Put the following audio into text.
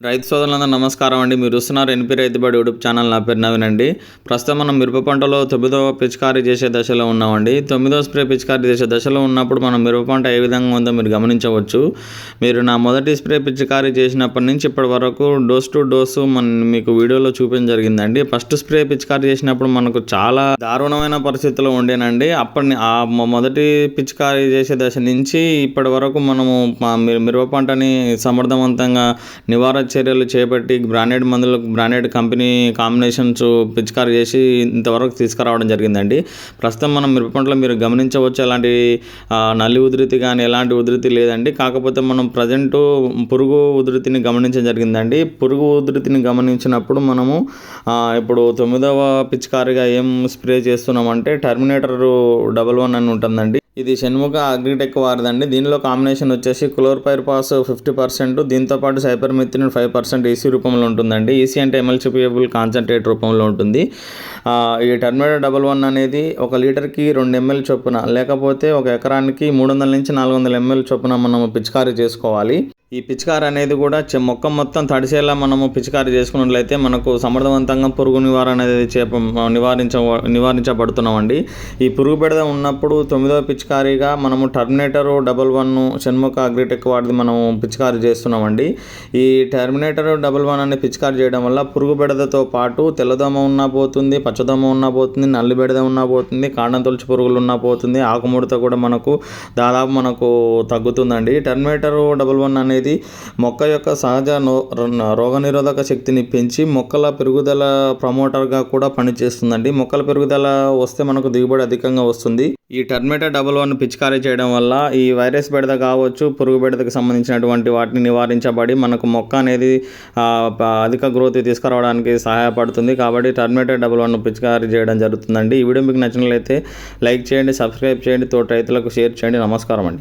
రైతు సోదరులందరూ నమస్కారం అండి. మీరు చూస్తున్నారు ఎన్పి రైతుబడి యూట్యూబ్ ఛానల్. నా పేరు నవీన్ అండి. ప్రస్తుతం మనం మిరప పంటలో తొమ్మిదవ పిచికారీ చేసే దశలో ఉన్నామండి. తొమ్మిదవ స్ప్రే పిచికారీ చేసే దశలో ఉన్నప్పుడు మనం మిరప పంట ఏ విధంగా ఉందో మీరు గమనించవచ్చు. మీరు నా మొదటి స్ప్రే పిచికారీ చేసినప్పటి నుంచి ఇప్పటి వరకు డోస్ టు డోసు మన మీకు వీడియోలో చూపించడం జరిగిందండి. ఫస్ట్ స్ప్రే పిచికారీ చేసినప్పుడు మనకు చాలా దారుణమైన పరిస్థితుల్లో ఉండేనండి. అప్పటి ఆ మొదటి పిచికారీ చేసే దశ నుంచి ఇప్పటి వరకు మనము మిరప పంటని సమర్థవంతంగా నివారణ చర్యలు చేపట్టి బ్రాండెడ్ మందులు బ్రాండెడ్ కంపెనీ కాంబినేషన్స్ పిచికారీ చేసి ఇంతవరకు తీసుకురావడం జరిగిందండి. ప్రస్తుతం మనం మిరప పంటలో మీరు గమనించవచ్చు. ఎలాంటి నల్లి ఉధృతి కానీ ఎలాంటి ఉధృతి లేదండి. కాకపోతే మనం ప్రజెంట్ పురుగు ఉధృతిని గమనించడం జరిగిందండి. పురుగు ఉధృతిని గమనించినప్పుడు మనము ఇప్పుడు తొమ్మిదవ పిచికారిగా ఏం స్ప్రే చేస్తున్నామంటే టర్మినేటర్ డబల్ వన్ అని ఉంటుందండి. ఇది షణ్ముఖ అగ్రిటెక్ వారిదండి. దీనిలో కాంబినేషన్ వచ్చేసి క్లోర్పైర్ పాస్ ఫిఫ్టీ పర్సెంట్ దీంతో పాటు సైపర్మిథిన్ ఫైవ్ పర్సెంట్ ఈసీ రూపంలో ఉంటుందండి. ఈసీ అంటే ఎమల్చిపియబుల్ కాన్సన్ట్రేట్ రూపంలో ఉంటుంది. ఈ టర్మేటో డబల్ వన్ అనేది ఒక లీటర్కి రెండు ఎంఎల్ చొప్పున లేకపోతే ఒక ఎకరానికి మూడు వందల నుంచి నాలుగు వందల ఎంఎల్ చొప్పున మనం పిచికారీ చేసుకోవాలి. ఈ పిచికారి అనేది కూడా చె- మొక్క మొత్తం తడిసేలా మనము పిచికారి చేసుకున్నట్లయితే మనకు సమర్థవంతంగా పురుగు నివారణ అనేది చేప నివారించ నివారించబడుతున్నామండి. ఈ పురుగు బెడద ఉన్నప్పుడు తొమ్మిదవ పిచికారిగా మనము terminator double one Shanmukha agritech వాడిది మనము పిచికారి చేస్తున్నామండి. ఈ టర్మినేటర్ డబల్ వన్ అనే పిచికారి చేయడం వల్ల పురుగు బెడదతో పాటు తెల్లదోమ ఉన్నా పోతుంది పచ్చదోమ ఉన్నా పోతుంది నల్లి బెడద ఉన్నా పోతుంది కాండం తొలచి పురుగులు ఉన్నా పోతుంది ఆకుముడత కూడా మనకు దాదాపు మనకు తగ్గుతుందండి. టర్మినేటర్ డబల్ వన్ అనేది మొక్క యొక్క సహజ నో- రోగనిరోధక శక్తిని పెంచి మొక్కల పెరుగుదల ప్రమోటర్గా కూడా పనిచేస్తుందండి. మొక్కల పెరుగుదల వస్తే మనకు దిగుబడి అధికంగా వస్తుంది. ఈ టర్మేటా డబల్ వన్ పిచికారీ చేయడం వల్ల ఈ వైరస్ బెడద కావచ్చు పురుగు బెడదకు సంబంధించినటువంటి వాటిని నివారించబడి మనకు మొక్క అనేది అధిక గ్రోత్ తీసుకురావడానికి సహాయపడుతుంది. కాబట్టి టర్మేటా డబల్ వన్ పిచికారీ చేయడం జరుగుతుందండి. ఈ వీడియో మీకు నచ్చినట్లయితే లైక్ చేయండి సబ్స్క్రైబ్ చేయండి తోటి రైతులకు షేర్ చేయండి. నమస్కారం అండి.